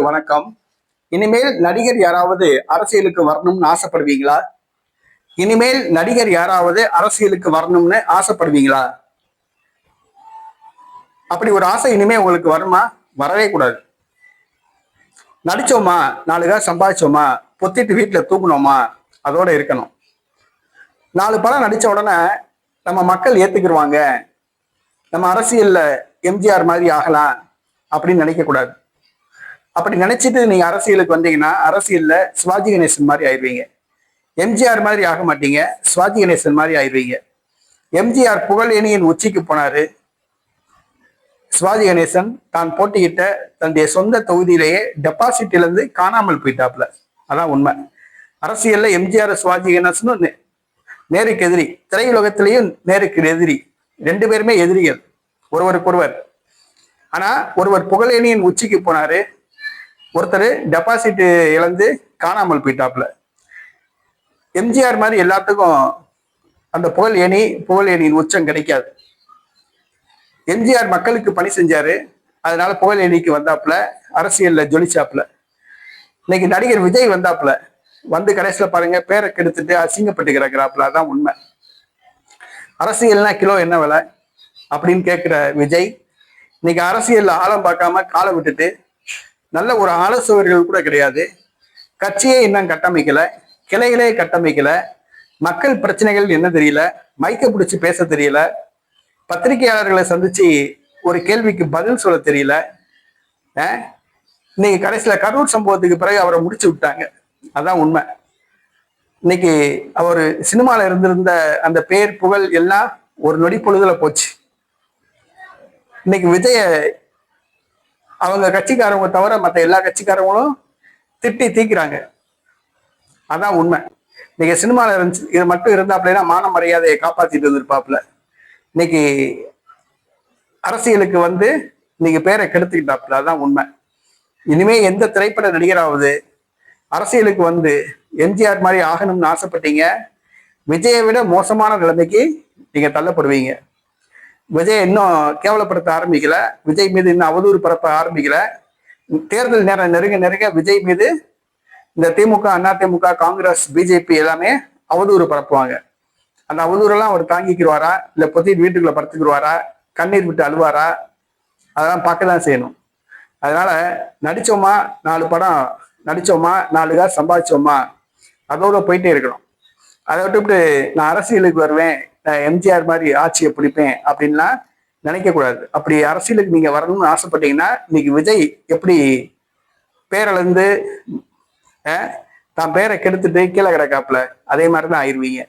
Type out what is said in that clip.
வணக்கம். இனிமேல் நடிகர் யாராவது அரசியலுக்கு வரணும்னு ஆசைப்படுவீங்களா? இனிமேல் நடிகர் யாராவது அரசியலுக்கு வரணும்னு ஆசைப்படுவீங்களா? அப்படி ஒரு ஆசை இனிமே உங்களுக்கு வருமா? வரவே கூடாது. நடிச்சோமா? நாலு சம்பாதிச்சோமா? பொத்திட்டு வீட்டில் தூக்கணுமா அதோட இருக்கணும். நாலு படம் நடிச்ச உடனே நம்ம மக்கள் ஏத்துக்கிடுவாங்க நம்ம அரசியல்ல எம்ஜிஆர் மாதிரி ஆகலாம் அப்படின்னு நினைக்க கூடாது அப்படி நினைச்சிட்டு நீங்க அரசியலுக்கு வந்தீங்கன்னா அரசியல்ல சிவாஜி கணேசன் மாதிரி ஆயிடுவீங்க எம்ஜிஆர் மாதிரி ஆக மாட்டீங்க. சிவாஜி கணேசன் மாதிரி ஆயிடுவீங்க எம்ஜிஆர் புகழேனியின் உச்சிக்கு போனாரு. சிவாஜி கணேசன் தான் போட்டியிட்ட தன்னுடைய சொந்த தொகுதியிலேயே டெபாசிட் இருந்து காணாமல் போயிட்டாப்ல அதான் உண்மை. அரசியல்ல எம்ஜிஆர் சிவாஜி கணேசனும் நேருக்கு எதிரி. திரையுலகத்திலையும் நேருக்கு எதிரி. ரெண்டு பேருமே எதிரிகள். ஒருவருக்கொருவர். ஆனா ஒருவர் புகழேனியின் உச்சிக்கு போனாரு. ஒருத்தர் டெபாசிட் இழந்து காணாமல் போயிட்டாப்ல எம்ஜிஆர் மாதிரி எல்லாத்துக்கும் அந்த புகழ் ஏணி புகழ் ஏணியின் உச்சம் கிடைக்காது. எம்ஜிஆர் மக்களுக்கு பணி செஞ்சாரு. அதனால புகழ் ஏணிக்கு வந்தாப்புல அரசியல்ல ஜொலிச்சாப்புல. இன்னைக்கு நடிகர் விஜய் வந்தாப்புல வந்து கடைசியில பாருங்க பேரை கெடுத்துட்டு அசிங்கப்பட்டு கிடக்குறாப்புல. அதான் உண்மை. அரசியல்னா கிலோ என்ன விலை? அப்படின்னு கேட்கிற விஜய் இன்னைக்கு அரசியல்ல ஆழம் பார்க்காம காலை விட்டுட்டு நல்ல ஒரு ஆலோசகர்கள் கூட கிடையாது. கட்சியே இன்னும் கட்டமைக்கலை. கிளைகளே கட்டமைக்கலை. மக்கள் பிரச்சனைகள் என்ன தெரியல. மைக்க பிடிச்சி பேச தெரியல. பத்திரிகையாளர்களை சந்திச்சு ஒரு கேள்விக்கு பதில் சொல்ல தெரியல. இன்னைக்கு கடைசியில கரூர் சம்பவத்துக்கு பிறகு அவரை முடிச்சு விட்டாங்க. அதான் உண்மை. இன்னைக்கு அவர் சினிமாவில் இருந்திருந்த அந்த பேர் புகழ் எல்லாம் ஒரு நொடி பொழுதுல போச்சு. இன்னைக்கு விஜய அவங்க கட்சிக்காரவங்க தவிர மற்ற எல்லா கட்சிக்காரவங்களும் திட்டி தீக்கிறாங்க. அதான் உண்மை. இன்னைக்கு சினிமாவில் இருந்துச்சு இது மட்டும் இருந்தாப்லனா மான மரியாதையை காப்பாற்றிட்டு வந்துருப்பாப்புல இன்னைக்கு அரசியலுக்கு வந்து இன்னைக்கு பேரை கெடுத்துக்கிட்டாப்புல. அதான் உண்மை. இனிமே எந்த திரைப்பட நடிகராவது அரசியலுக்கு வந்து எம்ஜிஆர் மாதிரி ஆகணும்னு ஆசைப்பட்டீங்க. விஜயை விட மோசமான நிலைமைக்கு நீங்க தள்ளப்படுவீங்க. விஜய் இன்னும் கேவலப்படுத்த ஆரம்பிக்கல. விஜய் மீது இன்னும் அவதூறு பரப்ப ஆரம்பிக்கல. தேர்தல் நேரம் நெருங்க நெருங்க விஜய் மீது இந்த திமுக அதிமுக காங்கிரஸ் பிஜேபி எல்லாமே அவதூறு பரப்புவாங்க. அந்த அவதூறெல்லாம் அவர் தாங்கிக்கிடுவாரா இல்ல பொத்திட்டு வீட்டுக்குள்ள படுத்துக்கிடுவாரா கண்ணீர் விட்டு அழுவாரா? அதெல்லாம் பார்க்க தான் செய்யணும். அதனால நடிச்சோமா? நாலு படம் நடிச்சோமா? நாலு காசு சம்பாதிச்சோமா? அதோட போயிட்டே இருக்கணும். அதை விட்டு நான் அரசியலுக்கு வருவேன். நான் எம்ஜிஆர் மாதிரி ஆட்சியை பிடிப்பேன் அப்படின்லாம் நினைக்கக்கூடாது. அப்படி அரசியலுக்கு நீங்கள் வரணும்னு ஆசைப்பட்டீங்கன்னா இன்னைக்கு விஜய் எப்படி பேரளந்து தான் பேரை கெடுத்துட்டு கீழே கிடக்காப்புல அதே மாதிரி தான் ஆயிருவீங்க.